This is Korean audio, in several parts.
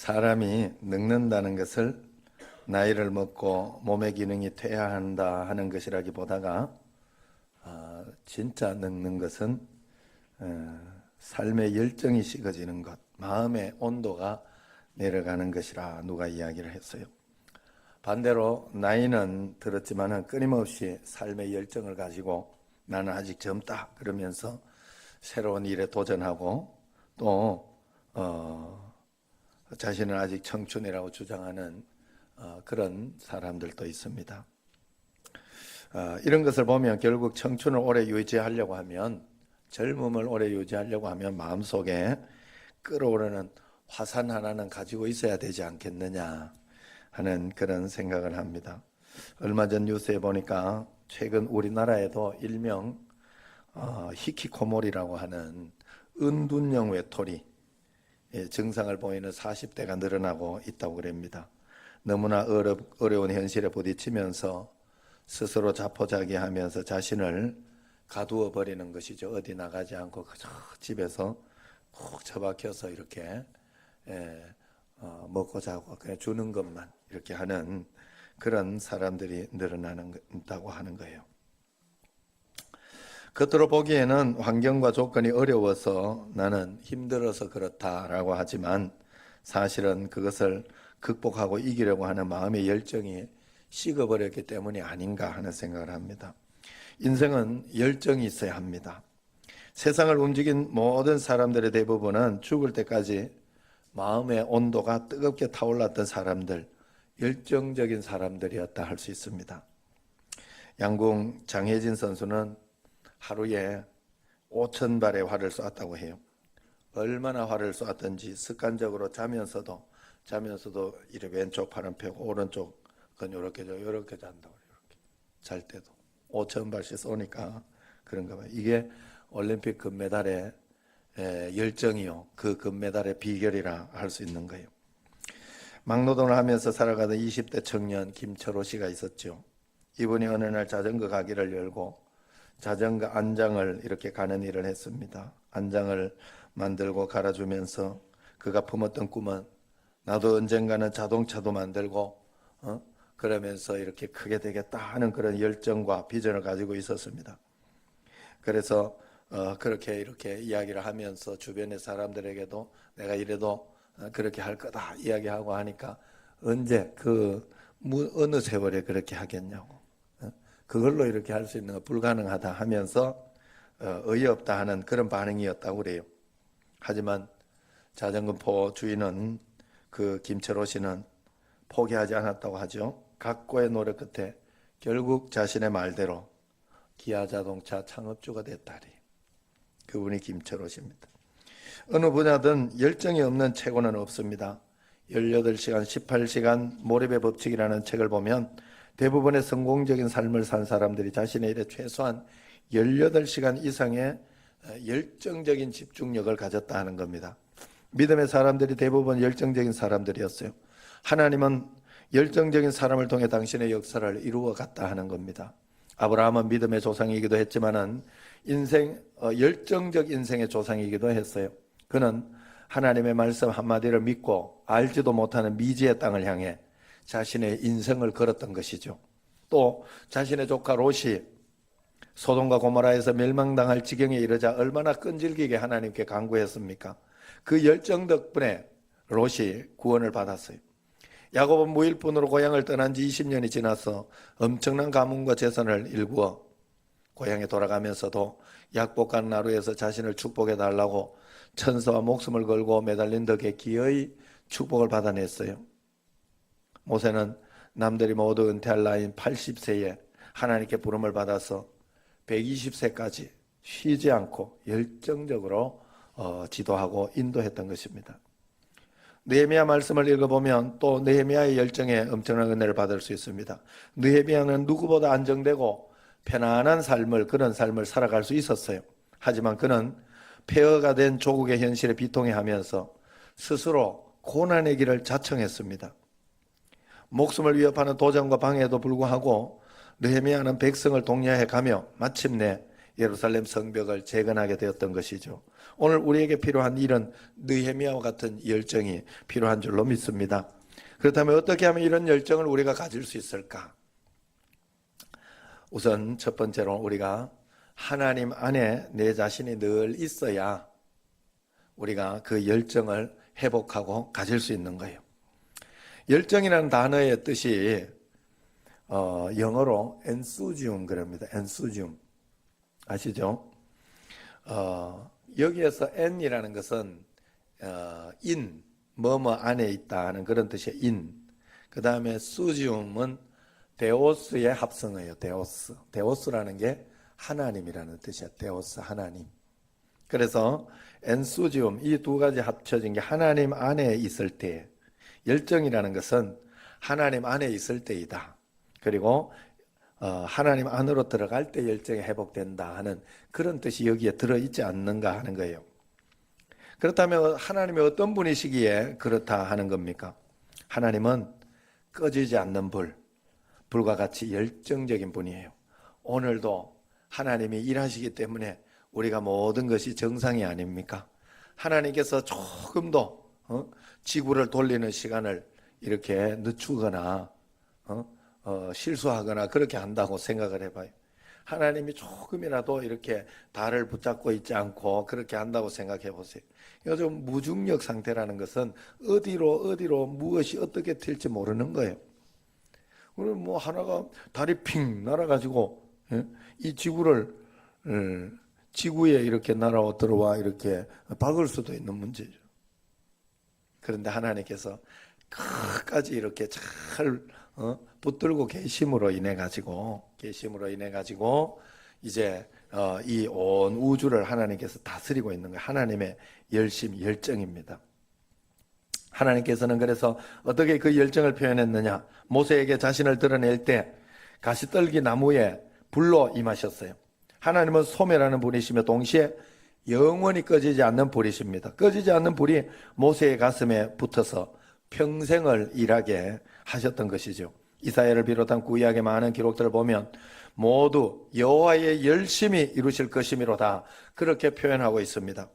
사람이 늙는다는 것을 나이를 먹고 몸의 기능이 퇴화한다 하는 것이라기보다가 아, 진짜 늙는 것은 어, 삶의 열정이 식어지는 것, 마음의 온도가 내려가는 것이라 누가 이야기를 했어요. 반대로 나이는 들었지만은 끊임없이 삶의 열정을 가지고 나는 아직 젊다 그러면서 새로운 일에 도전하고 또 어, 자신은 아직 청춘이라고 주장하는 어, 그런 사람들도 있습니다. 어, 이런 것을 보면 결국 청춘을 오래 유지하려고 하면 젊음을 오래 유지하려고 하면 마음속에 끓어오르는 화산 하나는 가지고 있어야 되지 않겠느냐 하는 그런 생각을 합니다. 얼마 전 뉴스에 보니까 최근 우리나라에도 일명 어, 히키코모리라고 하는 은둔형 외톨이 예, 증상을 보이는 40대가 늘어나고 있다고 그럽니다. 너무나 어려, 어려운 현실에 부딪히면서 스스로 자포자기하면서 자신을 가두어 버리는 것이죠. 어디 나가지 않고 그저 집에서 콕 처박혀서 이렇게 예, 어, 먹고 자고 그냥 주는 것만 이렇게 하는 그런 사람들이 늘어나는다고 하는 거예요. 겉으로 보기에는 환경과 조건이 어려워서 나는 힘들어서 그렇다라고 하지만 사실은 그것을 극복하고 이기려고 하는 마음의 열정이 식어버렸기 때문이 아닌가 하는 생각을 합니다. 인생은 열정이 있어야 합니다. 세상을 움직인 모든 사람들의 대부분은 죽을 때까지 마음의 온도가 뜨겁게 타올랐던 사람들, 열정적인 사람들이었다 할 수 있습니다. 양궁 장혜진 선수는 하루에 5천 발의 활을 쏘았다고 해요. 얼마나 활을 쏘았던지 습관적으로 자면서도 자면서도 이래 왼쪽 팔은 펴고 오른쪽은 이렇게 저 이렇게 잔다고 이렇게 잘 때도 5천 발씩 쏘니까 그런가 봐요. 이게 올림픽 금메달의 에, 열정이요. 그 금메달의 비결이라 할 수 있는 거예요. 막노동을 하면서 살아가던 20대 청년 김철호 씨가 있었죠. 이분이 어느 날 자전거 가게를 열고 자전거 안장을 이렇게 가는 일을 했습니다. 안장을 만들고 갈아주면서 그가 품었던 꿈은 나도 언젠가는 자동차도 만들고 어? 그러면서 이렇게 크게 되겠다 하는 그런 열정과 비전을 가지고 있었습니다. 그래서 어, 그렇게 이렇게 이야기를 하면서 주변의 사람들에게도 내가 이래도 어, 그렇게 할 거다 이야기하고 하니까 언제 그 무, 어느 세월에 그렇게 하겠냐고 어? 그걸로 이렇게 할 수 있는 거 불가능하다 하면서 어, 어이없다 하는 그런 반응이었다고 그래요. 하지만 자전거포 주인은 그 김철호 씨는 포기하지 않았다고 하죠. 각고의 노력 끝에 결국 자신의 말대로 기아 자동차 창업주가 됐다리. 그분이 김철호 씨입니다. 어느 분야든 열정이 없는 최고는 없습니다. 18시간, 18시간 몰입의 법칙이라는 책을 보면 대부분의 성공적인 삶을 산 사람들이 자신의 일에 최소한 18시간 이상의 열정적인 집중력을 가졌다 하는 겁니다. 믿음의 사람들이 대부분 열정적인 사람들이었어요. 하나님은 열정적인 사람을 통해 당신의 역사를 이루어 갔다 하는 겁니다. 아브라함은 믿음의 조상이기도 했지만은 인생 어, 열정적 인생의 조상이기도 했어요. 그는 하나님의 말씀 한마디를 믿고 알지도 못하는 미지의 땅을 향해 자신의 인생을 걸었던 것이죠. 또 자신의 조카 롯이 소돔과 고모라에서 멸망당할 지경에 이르자 얼마나 끈질기게 하나님께 간구했습니까? 그 열정 덕분에 롯이 구원을 받았어요. 야곱은 무일푼으로 고향을 떠난 지 20년이 지나서 엄청난 가문과 재산을 일구어 고향에 돌아가면서도 약복한 나루에서 자신을 축복해 달라고 천사와 목숨을 걸고 매달린 덕에 기어이 축복을 받아냈어요. 모세는 남들이 모두 은퇴할 나이인 80세에 하나님께 부름을 받아서 120세까지 쉬지 않고 열정적으로 어, 지도하고 인도했던 것입니다. 느헤미야 말씀을 읽어보면 또 느헤미야의 열정에 엄청난 은혜를 받을 수 있습니다. 느헤미야는 누구보다 안정되고 편안한 삶을 그런 삶을 살아갈 수 있었어요. 하지만 그는 폐허가 된 조국의 현실에 비통해하면서 스스로 고난의 길을 자청했습니다. 목숨을 위협하는 도전과 방해에도 불구하고 느헤미야는 백성을 독려해 가며 마침내 예루살렘 성벽을 재건하게 되었던 것이죠. 오늘 우리에게 필요한 이런 느헤미야와 같은 열정이 필요한 줄로 믿습니다. 그렇다면 어떻게 하면 이런 열정을 우리가 가질 수 있을까? 우선 첫 번째로 우리가 하나님 안에 내 자신이 늘 있어야 우리가 그 열정을 회복하고 가질 수 있는 거예요. 열정이라는 단어의 뜻이 어, 영어로 enthusiasm 그럽니다. enthusiasm 아시죠? 어, 여기에서 n이라는 것은 어, in 뭐뭐 안에 있다 하는 그런 뜻의 in. 그 다음에 수지움은 데오스의 합성어예요. 데오스. 데오스라는 게 하나님이라는 뜻이야. 데오스 하나님. 그래서 엔수지움 이 두 가지 합쳐진 게 하나님 안에 있을 때 열정이라는 것은 하나님 안에 있을 때이다. 그리고 어, 하나님 안으로 들어갈 때 열정이 회복된다 하는 그런 뜻이 여기에 들어 있지 않는가 하는 거예요. 그렇다면 하나님이 어떤 분이시기에 그렇다 하는 겁니까? 하나님은 꺼지지 않는 불, 불과 같이 열정적인 분이에요. 오늘도 하나님이 일하시기 때문에 우리가 모든 것이 정상이 아닙니까? 하나님께서 조금도 어? 지구를 돌리는 시간을 이렇게 늦추거나 어? 어, 실수하거나 그렇게 한다고 생각을 해봐요. 하나님이 조금이라도 이렇게 달을 붙잡고 있지 않고 그렇게 한다고 생각해 보세요. 요즘 무중력 상태라는 것은 어디로 어디로 무엇이 어떻게 될지 모르는 거예요. 오늘 뭐 하나가 달이 핑 날아가지고 예? 이 지구를 예, 지구에 이렇게 날아와 들어와 이렇게 박을 수도 있는 문제죠. 그런데 하나님께서 끝까지 이렇게 잘 어, 붙들고 계심으로 인해 가지고 계심으로 인해 가지고 이제 어, 이 온 우주를 하나님께서 다스리고 있는 거예요. 하나님의 열심 열정입니다. 하나님께서는 그래서 어떻게 그 열정을 표현했느냐? 모세에게 자신을 드러낼 때 가시떨기 나무에 불로 임하셨어요. 하나님은 소멸하는 분이시며 동시에 영원히 꺼지지 않는 불이십니다. 꺼지지 않는 불이 모세의 가슴에 붙어서 평생을 일하게 하셨던 것이죠. 이사야를 비롯한 구약의 많은 기록들을 보면 모두 여호와의 열심히 이루실 것이미로다 그렇게 표현하고 있습니다.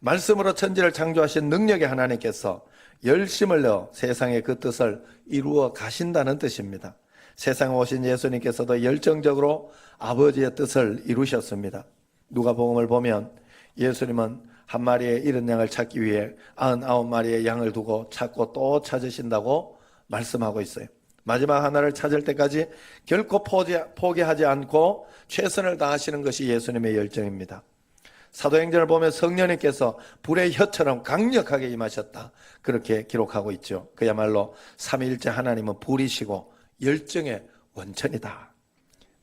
말씀으로 천지를 창조하신 능력의 하나님께서 열심을 내어 세상의 그 뜻을 이루어 가신다는 뜻입니다. 세상에 오신 예수님께서도 열정적으로 아버지의 뜻을 이루셨습니다. 누가복음을 보면 예수님은 한 마리의 잃은 양을 찾기 위해 99마리의 양을 두고 찾고 또 찾으신다고 말씀하고 있어요. 마지막 하나를 찾을 때까지 결코 포기하지 않고 최선을 다하시는 것이 예수님의 열정입니다. 사도행전을 보면 성령님께서 불의 혀처럼 강력하게 임하셨다. 그렇게 기록하고 있죠. 그야말로 삼위일체 하나님은 불이시고 열정의 원천이다.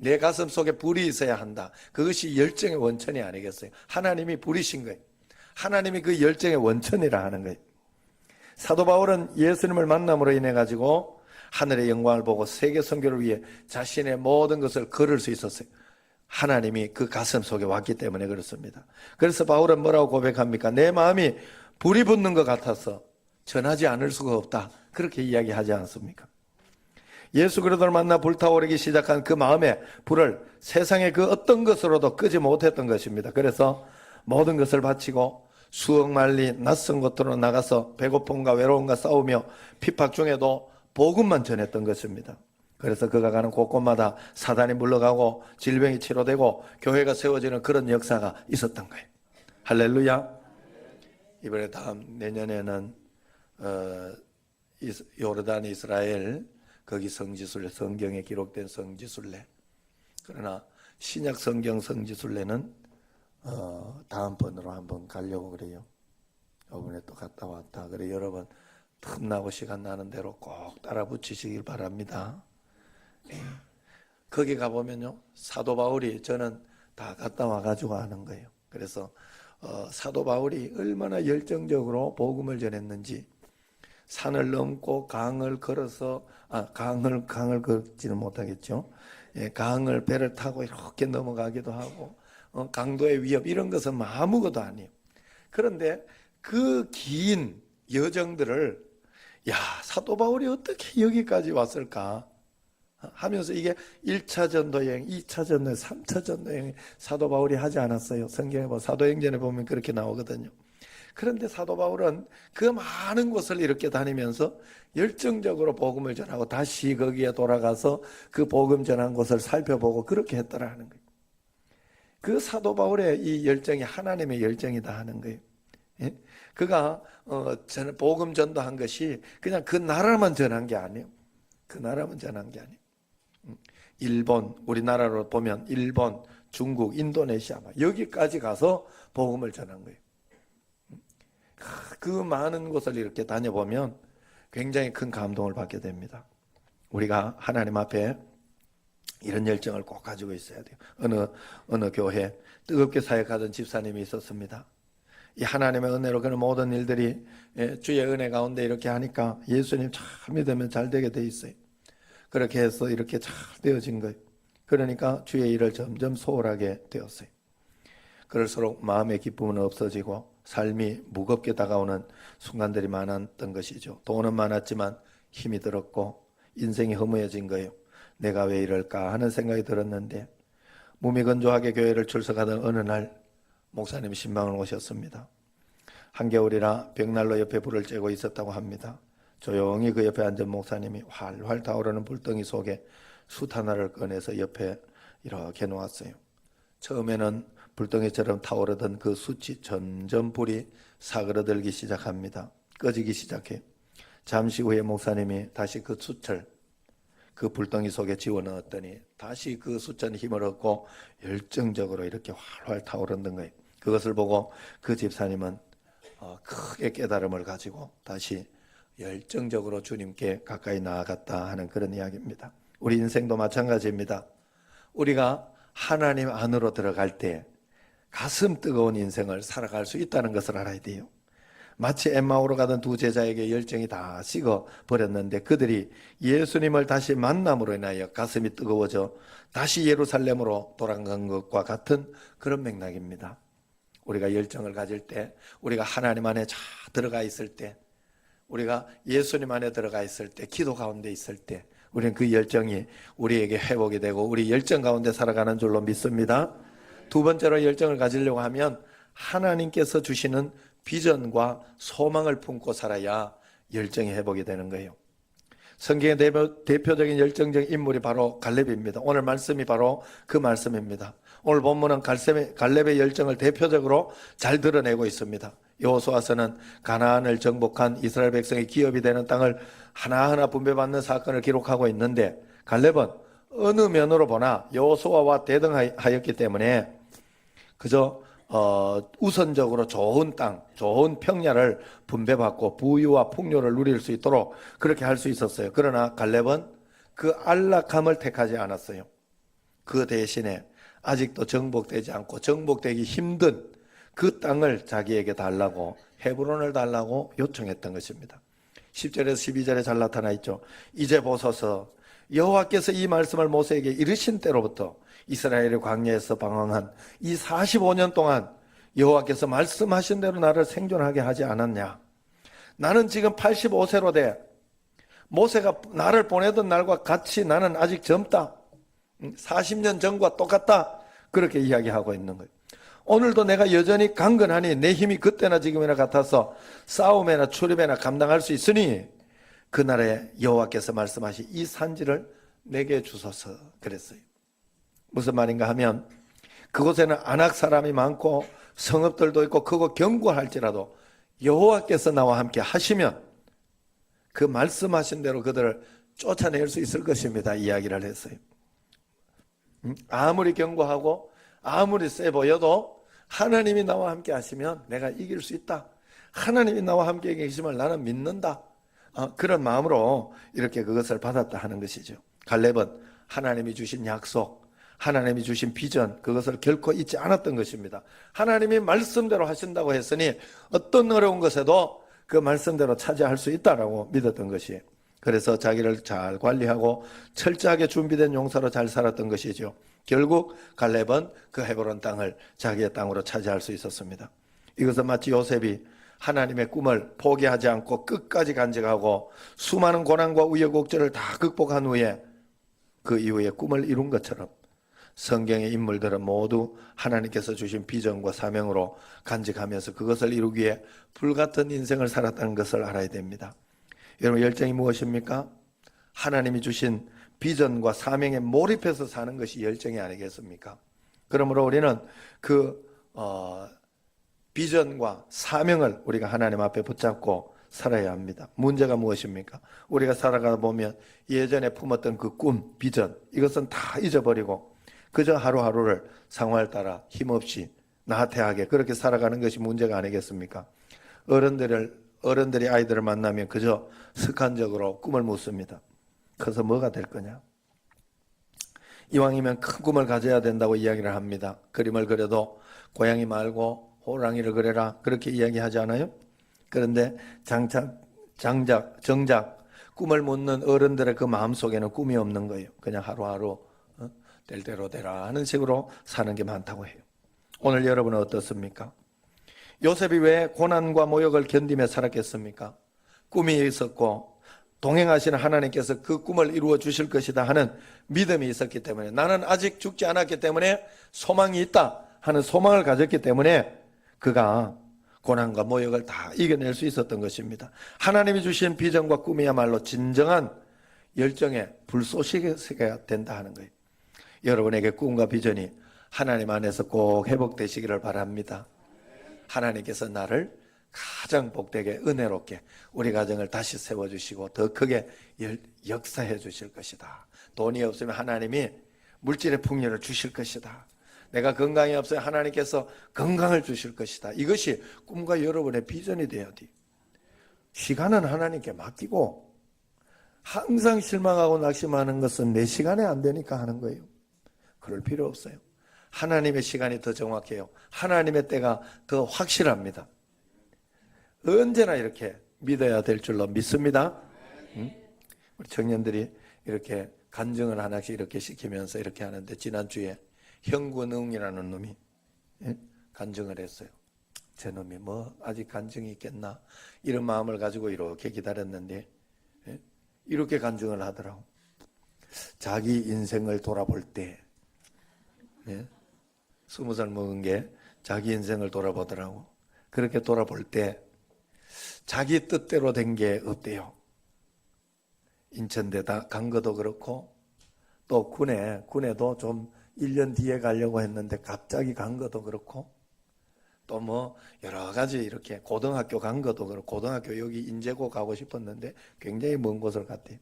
내 가슴 속에 불이 있어야 한다. 그것이 열정의 원천이 아니겠어요? 하나님이 불이신 거예요. 하나님이 그 열정의 원천이라 하는 거예요. 사도 바울은 예수님을 만남으로 인해 가지고 하늘의 영광을 보고 세계 선교를 위해 자신의 모든 것을 걸을 수 있었어요. 하나님이 그 가슴 속에 왔기 때문에 그렇습니다. 그래서 바울은 뭐라고 고백합니까? 내 마음이 불이 붙는 것 같아서 전하지 않을 수가 없다. 그렇게 이야기하지 않습니까? 예수 그리스도를 만나 불타오르기 시작한 그 마음의 불을 세상의 그 어떤 것으로도 끄지 못했던 것입니다. 그래서 모든 것을 바치고 수억 만리 낯선 곳으로 나가서 배고픔과 외로움과 싸우며 핍박 중에도 복음만 전했던 것입니다. 그래서 그가 가는 곳곳마다 사단이 물러가고 질병이 치료되고 교회가 세워지는 그런 역사가 있었던 거예요. 할렐루야. 이번에 다음 내년에는 어, 요르단 이스라엘 거기 성지순례 성경에 기록된 성지순례 그러나 신약 성경 성지순례는 어, 다음번으로 한번 가려고 그래요. 이번에 또 갔다 왔다. 그래 여러분 틈나고 시간 나는 대로 꼭 따라 붙이시길 바랍니다. 예. 거기 가보면요 사도 바울이 저는 다 갔다 와가지고 하는 거예요. 그래서 어, 사도 바울이 얼마나 열정적으로 복음을 전했는지 산을 넘고 강을 걸어서 아 강을 강을 걷지는 못하겠죠. 예, 강을 배를 타고 이렇게 넘어가기도 하고 어, 강도의 위협 이런 것은 뭐 아무것도 아니에요. 그런데 그 긴 여정들을 야 사도 바울이 어떻게 여기까지 왔을까? 하면서 이게 1차 전도 여행, 2차 전도 여행, 3차 전도 여행 사도 바울이 하지 않았어요. 성경에 보면 사도행전에 보면 그렇게 나오거든요. 그런데 사도 바울은 그 많은 곳을 이렇게 다니면서 열정적으로 복음을 전하고 다시 거기에 돌아가서 그 복음 전한 곳을 살펴보고 그렇게 했더라는 거예요. 그 사도 바울의 이 열정이 하나님의 열정이다 하는 거예요. 예? 그가 어, 전- 복음 전도한 것이 그냥 그 나라만 전한 게 아니에요. 그 나라만 전한 게 아니에요. 음, 일본, 우리나라로 보면 일본, 중국, 인도네시아 막 여기까지 가서 복음을 전한 거예요. 음, 그 많은 곳을 이렇게 다녀보면 굉장히 큰 감동을 받게 됩니다. 우리가 하나님 앞에 이런 열정을 꼭 가지고 있어야 돼요. 어느 어느 교회 뜨겁게 사역하던 집사님이 있었습니다. 이 하나님의 은혜로 그런 모든 일들이 예, 주의 은혜 가운데 이렇게 하니까 예수님 참 믿으면 잘 되게 돼 있어요. 그렇게 해서 이렇게 잘 되어진 거예요. 그러니까 주의 일을 점점 소홀하게 되었어요. 그럴수록 마음의 기쁨은 없어지고 삶이 무겁게 다가오는 순간들이 많았던 것이죠. 돈은 많았지만 힘이 들었고 인생이 허무해진 거예요. 내가 왜 이럴까 하는 생각이 들었는데 무미건조하게 교회를 출석하던 어느 날 목사님이 신방을 오셨습니다. 한겨울이라 벽난로 옆에 불을 쬐고 있었다고 합니다. 조용히 그 옆에 앉은 목사님이 활활 타오르는 불덩이 속에 숯 하나를 꺼내서 옆에 이렇게 놓았어요. 처음에는 불덩이처럼 타오르던 그 숯이 점점 불이 사그러들기 시작합니다. 꺼지기 시작해. 잠시 후에 목사님이 다시 그 숯을 그 불덩이 속에 집어넣었더니 다시 그 숫자는 힘을 얻고 열정적으로 이렇게 활활 타오르는 거예요. 그것을 보고 그 집사님은 어, 크게 깨달음을 가지고 다시 열정적으로 주님께 가까이 나아갔다 하는 그런 이야기입니다. 우리 인생도 마찬가지입니다. 우리가 하나님 안으로 들어갈 때 가슴 뜨거운 인생을 살아갈 수 있다는 것을 알아야 돼요. 마치 엠마오로 가던 두 제자에게 열정이 다 식어 버렸는데 그들이 예수님을 다시 만남으로 인하여 가슴이 뜨거워져 다시 예루살렘으로 돌아간 것과 같은 그런 맥락입니다. 우리가 열정을 가질 때, 우리가 하나님 안에 잘 들어가 있을 때, 우리가 예수님 안에 들어가 있을 때, 기도 가운데 있을 때, 우리는 그 열정이 우리에게 회복이 되고 우리 열정 가운데 살아가는 줄로 믿습니다. 두 번째로 열정을 가지려고 하면 하나님께서 주시는 비전과 소망을 품고 살아야 열정이 회복이 되는 거예요. 성경의 대표, 대표 적인 열정적 인물이 바로 갈렙입니다. 오늘 말씀이 바로 그 말씀입니다. 오늘 본문은 갈렙의, 갈렙의 열정을 대표적으로 잘 드러내고 있습니다. 여호수아서는 가나안을 정복한 이스라엘 백성의 기업이 되는 땅을 하나하나 분배받는 사건을 기록하고 있는데 갈렙은 어느 면으로 보나 여호수아와 대등하였기 때문에 그저 어, 우선적으로 좋은 땅, 좋은 평야를 분배받고 부유와 풍요를 누릴 수 있도록 그렇게 할 수 있었어요. 그러나 갈렙은 그 안락함을 택하지 않았어요. 그 대신에 아직도 정복되지 않고 정복되기 힘든 그 땅을 자기에게 달라고 헤브론을 달라고 요청했던 것입니다. 10절에서 12절에 잘 나타나 있죠. 이제 보소서 여호와께서 이 말씀을 모세에게 이르신 때로부터 이스라엘의 광야에서 방황한 이 45년 동안 여호와께서 말씀하신 대로 나를 생존하게 하지 않았냐? 나는 지금 85세로 돼. 모세가 나를 보내던 날과 같이 나는 아직 젊다. 40년 전과 똑같다. 그렇게 이야기하고 있는 거예요. 오늘도 내가 여전히 강건하니 내 힘이 그때나 지금이나 같아서 싸움이나 출입이나 감당할 수 있으니 그날에 여호와께서 말씀하신 이 산지를 내게 주소서 그랬어요. 무슨 말인가 하면 그곳에는 안악 사람이 많고 성읍들도 있고 크고 견고할지라도 여호와께서 나와 함께 하시면 그 말씀하신 대로 그들을 쫓아낼 수 있을 것입니다. 이야기를 했어요. 음? 아무리 견고하고 아무리 세 보여도 하나님이 나와 함께 하시면 내가 이길 수 있다. 하나님이 나와 함께 계심을 나는 믿는다. 아, 그런 마음으로 이렇게 그것을 받았다 하는 것이죠. 갈렙은 하나님이 주신 약속, 하나님이 주신 비전, 그것을 결코 잊지 않았던 것입니다. 하나님이 말씀대로 하신다고 했으니 어떤 어려운 것에도 그 말씀대로 차지할 수 있다라고 믿었던 것이에요. 그래서 자기를 잘 관리하고 철저하게 준비된 용사로 잘 살았던 것이죠. 결국 갈렙은 그 헤브론 땅을 자기의 땅으로 차지할 수 있었습니다. 이것은 마치 요셉이 하나님의 꿈을 포기하지 않고 끝까지 간직하고 수많은 고난과 우여곡절을 다 극복한 후에 그 이후에 꿈을 이룬 것처럼 성경의 인물들은 모두 하나님께서 주신 비전과 사명으로 간직하면서 그것을 이루기 위해 불같은 인생을 살았다는 것을 알아야 됩니다. 여러분 열정이 무엇입니까? 하나님이 주신 비전과 사명에 몰입해서 사는 것이 열정이 아니겠습니까? 그러므로 우리는 그 어, 비전과 사명을 우리가 하나님 앞에 붙잡고 살아야 합니다. 문제가 무엇입니까? 우리가 살아가다 보면 예전에 품었던 그 꿈, 비전 이것은 다 잊어버리고 그저 하루하루를 상황을 따라 힘없이 나태하게 그렇게 살아가는 것이 문제가 아니겠습니까? 어른들을 어른들이 아이들을 만나면 그저 습관적으로 꿈을 묻습니다. 커서 뭐가 될 거냐? 이왕이면 큰 꿈을 가져야 된다고 이야기를 합니다. 그림을 그려도 고양이 말고 호랑이를 그려라 그렇게 이야기하지 않아요? 그런데 장착, 장작, 정작 꿈을 묻는 어른들의 그 마음 속에는 꿈이 없는 거예요. 그냥 하루하루 어? 될 대로 되라 하는 식으로 사는 게 많다고 해요. 오늘 여러분은 어떻습니까? 요셉이 왜 고난과 모욕을 견디며 살았겠습니까? 꿈이 있었고 동행하시는 하나님께서 그 꿈을 이루어 주실 것이다 하는 믿음이 있었기 때문에 나는 아직 죽지 않았기 때문에 소망이 있다 하는 소망을 가졌기 때문에 그가 고난과 모욕을 다 이겨낼 수 있었던 것입니다. 하나님이 주신 비전과 꿈이야말로 진정한 열정의 불쏘시개가 된다 하는 거예요. 여러분에게 꿈과 비전이 하나님 안에서 꼭 회복되시기를 바랍니다. 하나님께서 나를 가장 복되게 은혜롭게 우리 가정을 다시 세워주시고 더 크게 열- 역사해 주실 것이다. 돈이 없으면 하나님이 물질의 풍요를 주실 것이다. 내가 건강이 없어요. 하나님께서 건강을 주실 것이다. 이것이 꿈과 여러분의 비전이 되어야 돼. 시간은 하나님께 맡기고 항상 실망하고 낙심하는 것은 내 시간에 안 되니까 하는 거예요. 그럴 필요 없어요. 하나님의 시간이 더 정확해요. 하나님의 때가 더 확실합니다. 언제나 이렇게 믿어야 될 줄로 믿습니다. 응? 우리 청년들이 이렇게 간증을 하나씩 이렇게 시키면서 이렇게 하는데 지난주에 형군웅이라는 놈이 예? 간증을 했어요. 제 놈이 뭐 아직 간증이 있겠나 이런 마음을 가지고 이렇게 기다렸는데 예? 이렇게 간증을 하더라고. 자기 인생을 돌아볼 때 예? 스무 살 먹은 게 자기 인생을 돌아보더라고. 그렇게 돌아볼 때 자기 뜻대로 된 게 없대요. 인천대다 간 것도 그렇고 또 군에 군에도 좀 1년 뒤에 가려고 했는데 갑자기 간 것도 그렇고 또 뭐 여러 가지 이렇게 고등학교 간 것도 그렇고 고등학교 여기 인제고 가고 싶었는데 굉장히 먼 곳을 갔대요.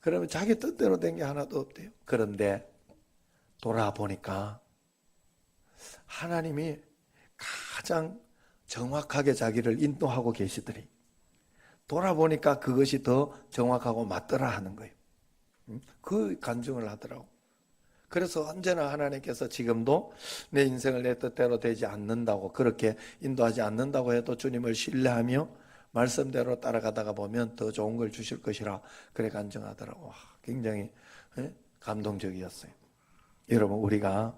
그러면 자기 뜻대로 된 게 하나도 없대요. 그런데 돌아보니까 하나님이 가장 정확하게 자기를 인도하고 계시더니 돌아보니까 그것이 더 정확하고 맞더라 하는 거예요. 음? 그 간증을 하더라고. 그래서 언제나 하나님께서 지금도 내 인생을 내 뜻대로 되지 않는다고 그렇게 인도하지 않는다고 해도 주님을 신뢰하며 말씀대로 따라가다가 보면 더 좋은 걸 주실 것이라 그래 간증하더라고. 와, 굉장히 예? 감동적이었어요. 여러분 우리가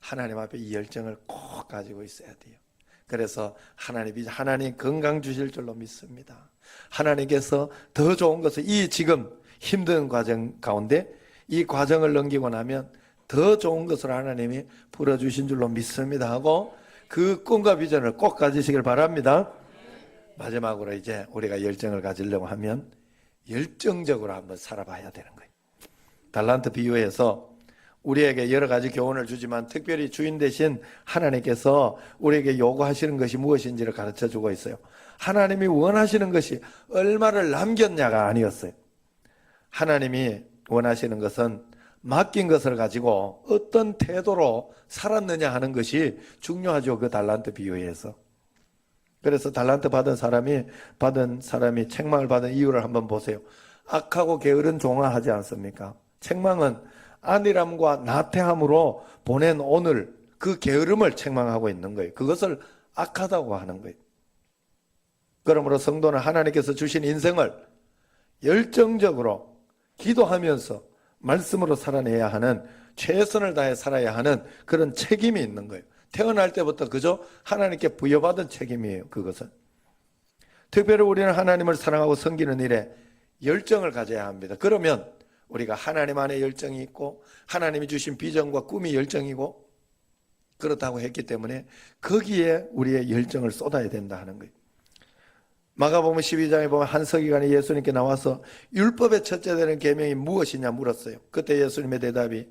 하나님 앞에 이 열정을 꼭 가지고 있어야 돼요. 그래서 하나님이 하나님 건강 주실 줄로 믿습니다. 하나님께서 더 좋은 것을 이 지금 힘든 과정 가운데 이 과정을 넘기고 나면 더 좋은 것을 하나님이 풀어 주신 줄로 믿습니다 하고 그 꿈과 비전을 꼭 가지시길 바랍니다. 마지막으로 이제 우리가 열정을 가지려고 하면 열정적으로 한번 살아봐야 되는 거예요. 달란트 비유에서 우리에게 여러 가지 교훈을 주지만 특별히 주인 대신 하나님께서 우리에게 요구하시는 것이 무엇인지를 가르쳐 주고 있어요. 하나님이 원하시는 것이 얼마를 남겼냐가 아니었어요. 하나님이 원하시는 것은 맡긴 것을 가지고 어떤 태도로 살았느냐 하는 것이 중요하죠. 그 달란트 비유에서. 그래서 달란트 받은 사람이 받은 사람이 책망을 받은 이유를 한번 보세요. 악하고 게으른 종아 하지 않습니까? 책망은 안일함과 나태함으로 보낸 오늘 그 게으름을 책망하고 있는 거예요. 그것을 악하다고 하는 거예요. 그러므로 성도는 하나님께서 주신 인생을 열정적으로 기도하면서 말씀으로 살아내야 하는 최선을 다해 살아야 하는 그런 책임이 있는 거예요. 태어날 때부터 그저 하나님께 부여받은 책임이에요. 그것은. 특별히 우리는 하나님을 사랑하고 섬기는 일에 열정을 가져야 합니다. 그러면 우리가 하나님 안에 열정이 있고 하나님이 주신 비전과 꿈이 열정이고 그렇다고 했기 때문에 거기에 우리의 열정을 쏟아야 된다 하는 거예요. 마가복음 12장에 보면 한 서기관이 예수님께 나와서 율법의 첫째 되는 계명이 무엇이냐 물었어요. 그때 예수님의 대답이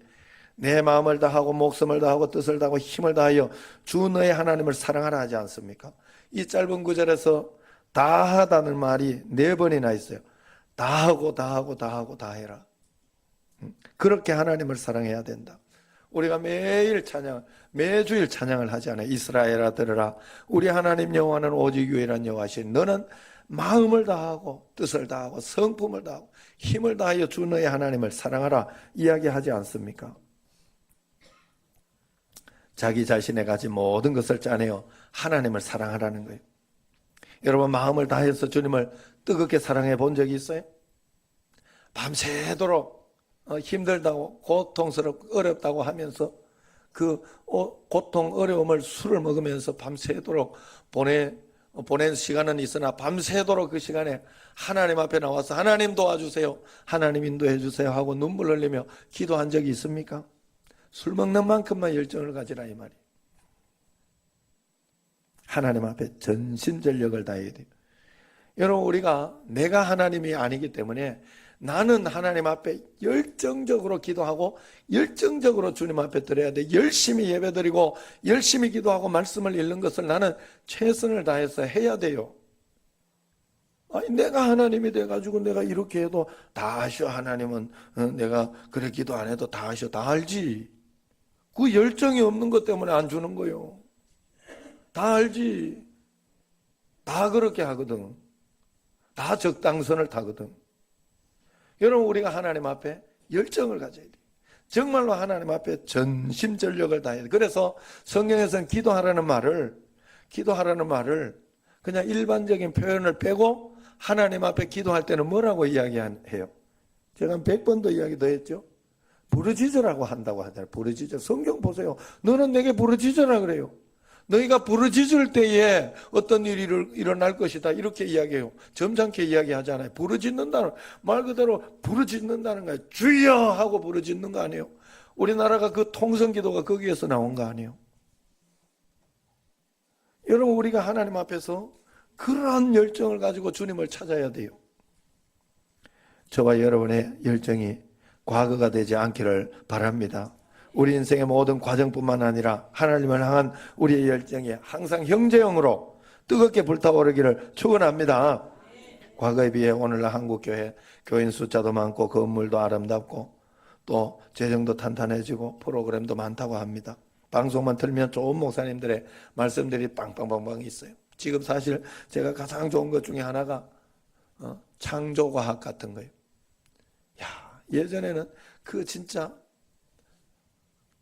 내 마음을 다하고 목숨을 다하고 뜻을 다하고 힘을 다하여 주 너의 하나님을 사랑하라 하지 않습니까? 이 짧은 구절에서 다 하다는 말이 네 번이나 있어요. 다 하고 다 하고 다 하고 다 해라. 음, 그렇게 하나님을 사랑해야 된다. 우리가 매일 찬양, 매주일 찬양을 하지 않아요. 이스라엘아 들으라. 우리 하나님 여호와는 오직 유일한 여호와신. 너는 마음을 다하고 뜻을 다하고 성품을 다하고 힘을 다하여 주 너의 하나님을 사랑하라 이야기하지 않습니까? 자기 자신에 가진 모든 것을 짜내어 하나님을 사랑하라는 거예요. 여러분 마음을 다해서 주님을 뜨겁게 사랑해 본 적이 있어요? 밤새도록 어, 힘들다고 고통스럽고 어렵다고 하면서 그 어, 고통 어려움을 술을 먹으면서 밤새도록 보내 어, 보낸 시간은 있으나 밤새도록 그 시간에 하나님 앞에 나와서 하나님 도와주세요. 하나님 인도해 주세요 하고 눈물 흘리며 기도한 적이 있습니까? 술 먹는 만큼만 열정을 가지라 이 말이. 하나님 앞에 전심전력을 다해야 돼요. 여러분 우리가 내가 하나님이 아니기 때문에 나는 하나님 앞에 열정적으로 기도하고 열정적으로 주님 앞에 드려야 돼. 열심히 예배드리고 열심히 기도하고 말씀을 읽는 것을 나는 최선을 다해서 해야 돼요. 아니 내가 하나님이 돼 가지고 내가 이렇게 해도 다 하셔 하나님은 어, 내가 그래 기도 안 해도 다 하셔 다 알지. 그 열정이 없는 것 때문에 안 주는 거요. 다 알지. 다 그렇게 하거든. 다 적당선을 타거든. 여러분 우리가 하나님 앞에 열정을 가져야 돼. 정말로 하나님 앞에 전심전력을 다해야 돼. 그래서 성경에서는 기도하라는 말을 기도하라는 말을 그냥 일반적인 표현을 빼고 하나님 앞에 기도할 때는 뭐라고 이야기해요? 제가 한 100번도 이야기 더 했죠. 부르짖으라고 한다고 하잖아요. 부르짖어. 성경 보세요. 너는 내게 부르짖으라 그래요. 너희가 부르짖을 때에 어떤 일이 일어날 것이다. 이렇게 이야기해요. 점잖게 이야기하잖아요. 부르짖는다는, 말 그대로 부르짖는다는 거예요. 주여! 하고 부르짖는 거 아니에요. 우리나라가 그 통성 기도가 거기에서 나온 거 아니에요. 여러분, 우리가 하나님 앞에서 그러한 열정을 가지고 주님을 찾아야 돼요. 저와 여러분의 열정이 과거가 되지 않기를 바랍니다. 우리 인생의 모든 과정뿐만 아니라 하나님을 향한 우리의 열정이 항상 형제형으로 뜨겁게 불타오르기를 축원합니다. 과거에 비해 오늘날 한국 교회 교인 숫자도 많고 건물도 아름답고 또 재정도 탄탄해지고 프로그램도 많다고 합니다. 방송만 틀면 좋은 목사님들의 말씀들이 빵빵빵빵 있어요. 지금 사실 제가 가장 좋은 것 중에 하나가 어, 창조과학 같은 거예요. 야 예전에는 그 진짜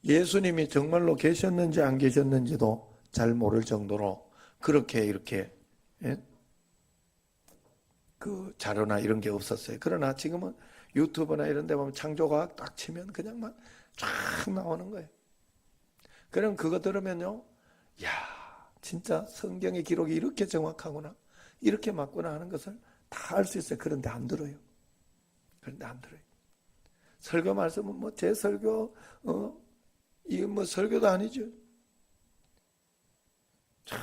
예수님이 정말로 계셨는지 안 계셨는지도 잘 모를 정도로 그렇게 이렇게 예? 그 자료나 이런 게 없었어요. 그러나 지금은 유튜브나 이런 데 보면 창조과학 딱 치면 그냥만 쫙 나오는 거예요. 그럼 그거 들으면요. 야, 진짜 성경의 기록이 이렇게 정확하구나. 이렇게 맞구나 하는 것을 다 알 수 있어요. 그런데 안 들어요. 그런데 안 들어요. 설교 말씀은 뭐 제 설교 어 이게 뭐 설교도 아니죠. 참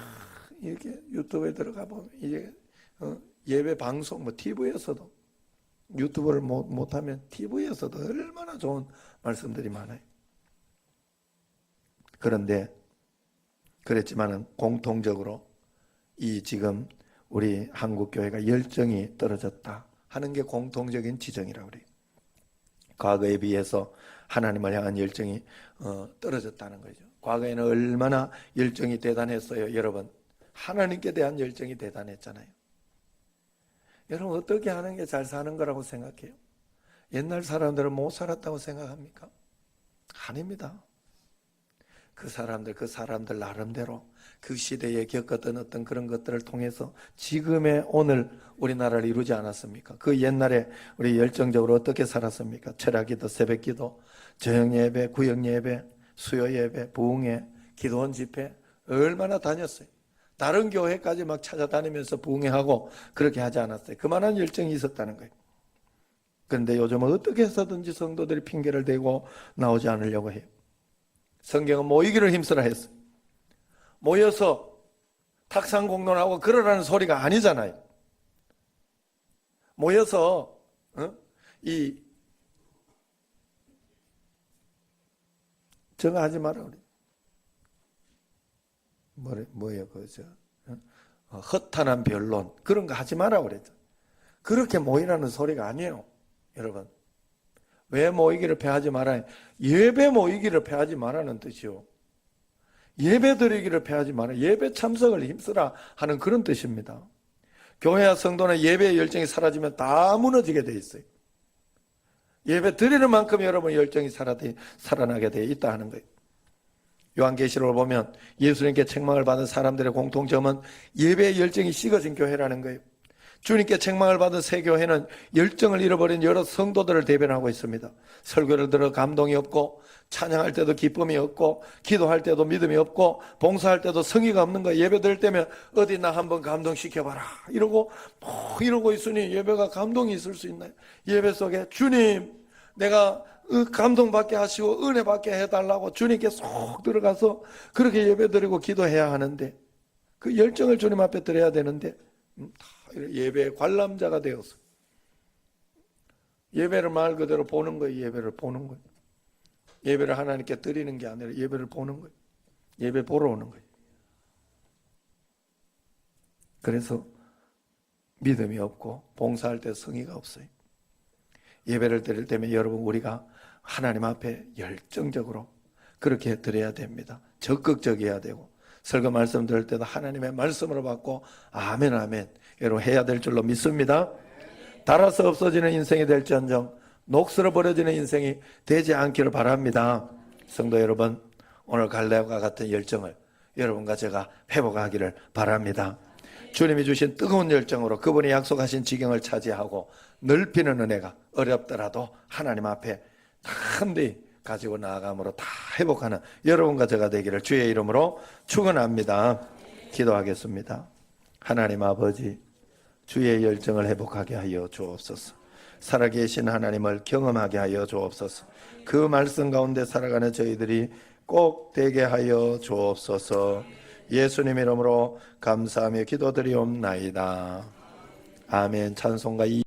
이렇게 유튜브에 들어가 보면 이게 어, 예배 방송 뭐 TV에서도 유튜브를 못 못하면 TV에서도 얼마나 좋은 말씀들이 많아요. 그런데 그랬지만은 공통적으로 이 지금 우리 한국 교회가 열정이 떨어졌다 하는 게 공통적인 지정이라고 그래요. 과거에 비해서 하나님을 향한 열정이 어, 떨어졌다는 거죠. 과거에는 얼마나 열정이 대단했어요, 여러분. 하나님께 대한 열정이 대단했잖아요. 여러분 어떻게 하는 게 잘 사는 거라고 생각해요? 옛날 사람들은 못 살았다고 생각합니까? 아닙니다. 그 사람들, 그 사람들 나름대로 그 시대에 겪었던 어떤 그런 것들을 통해서 지금의 오늘 우리나라를 이루지 않았습니까? 그 옛날에 우리 열정적으로 어떻게 살았습니까? 철학기도, 새벽기도, 저녁 예배, 구역 예배, 수요 예배, 부흥회, 기도원 집회 얼마나 다녔어요. 다른 교회까지 막 찾아다니면서 부흥회하고 그렇게 하지 않았어요. 그만한 열정이 있었다는 거예요. 그런데 요즘은 어떻게 해서든지 성도들이 핑계를 대고 나오지 않으려고 해요. 성경은 모이기를 힘쓰라 했어. 모여서 탁상 공론하고 그러라는 소리가 아니잖아요. 모여서 어? 이 저거 하지 마라 그래. 뭐래 뭐예요 그저 어? 허탄한 변론 그런 거 하지 마라 그랬죠. 그렇게 모이라는 소리가 아니에요, 여러분. 왜 모이기를 패하지 말아요? 예배 모이기를 패하지 말라는 뜻이요. 예배 드리기를 패하지 마라. 예배 참석을 힘쓰라 하는 그런 뜻입니다. 교회와 성도는 예배의 열정이 사라지면 다 무너지게 돼 있어요. 예배 드리는 만큼 여러분 열정이 살아, 살아나게 돼 있다 하는 거예요. 요한계시록을 보면 예수님께 책망을 받은 사람들의 공통점은 예배의 열정이 식어진 교회라는 거예요. 주님께 책망을 받은 새 교회는 열정을 잃어버린 여러 성도들을 대변하고 있습니다. 설교를 들어 감동이 없고 찬양할 때도 기쁨이 없고 기도할 때도 믿음이 없고 봉사할 때도 성의가 없는 거예요. 예배 드릴 때면 어디 나 한번 감동시켜 봐라 이러고 뭐 이러고 있으니 예배가 감동이 있을 수 있나요? 예배 속에 주님 내가 감동받게 하시고 은혜받게 해달라고 주님께 쏙 들어가서 그렇게 예배 드리고 기도해야 하는데 그 열정을 주님 앞에 드려야 되는데 음, 다 예배의 관람자가 되어서 예배를 말 그대로 보는 거예요. 예배를 보는 거예요. 예배를 하나님께 드리는 게 아니라 예배를 보는 거예요. 예배 보러 오는 거예요. 그래서 믿음이 없고 봉사할 때 성의가 없어요. 예배를 드릴 때면 여러분 우리가 하나님 앞에 열정적으로 그렇게 드려야 됩니다. 적극적이어야 되고 설교 말씀 들을 때도 하나님의 말씀으로 받고 아멘 아멘 여러분 해야 될 줄로 믿습니다. 달아서 없어지는 인생이 될지언정 녹슬어 버려지는 인생이 되지 않기를 바랍니다. 성도 여러분 오늘 갈래와 같은 열정을 여러분과 제가 회복하기를 바랍니다. 주님이 주신 뜨거운 열정으로 그분이 약속하신 지경을 차지하고 넓히는 은혜가 어렵더라도 하나님 앞에 한데 가지고 나아감으로 다 회복하는 여러분과 제가 되기를 주의 이름으로 축원합니다. 기도하겠습니다. 하나님 아버지 주의 열정을 회복하게 하여 주옵소서. 살아계신 하나님을 경험하게 하여 주옵소서. 그 말씀 가운데 살아가는 저희들이 꼭 되게 하여 주옵소서. 예수님 이름으로 감사하며 기도드리옵나이다. 아멘. 찬송가 이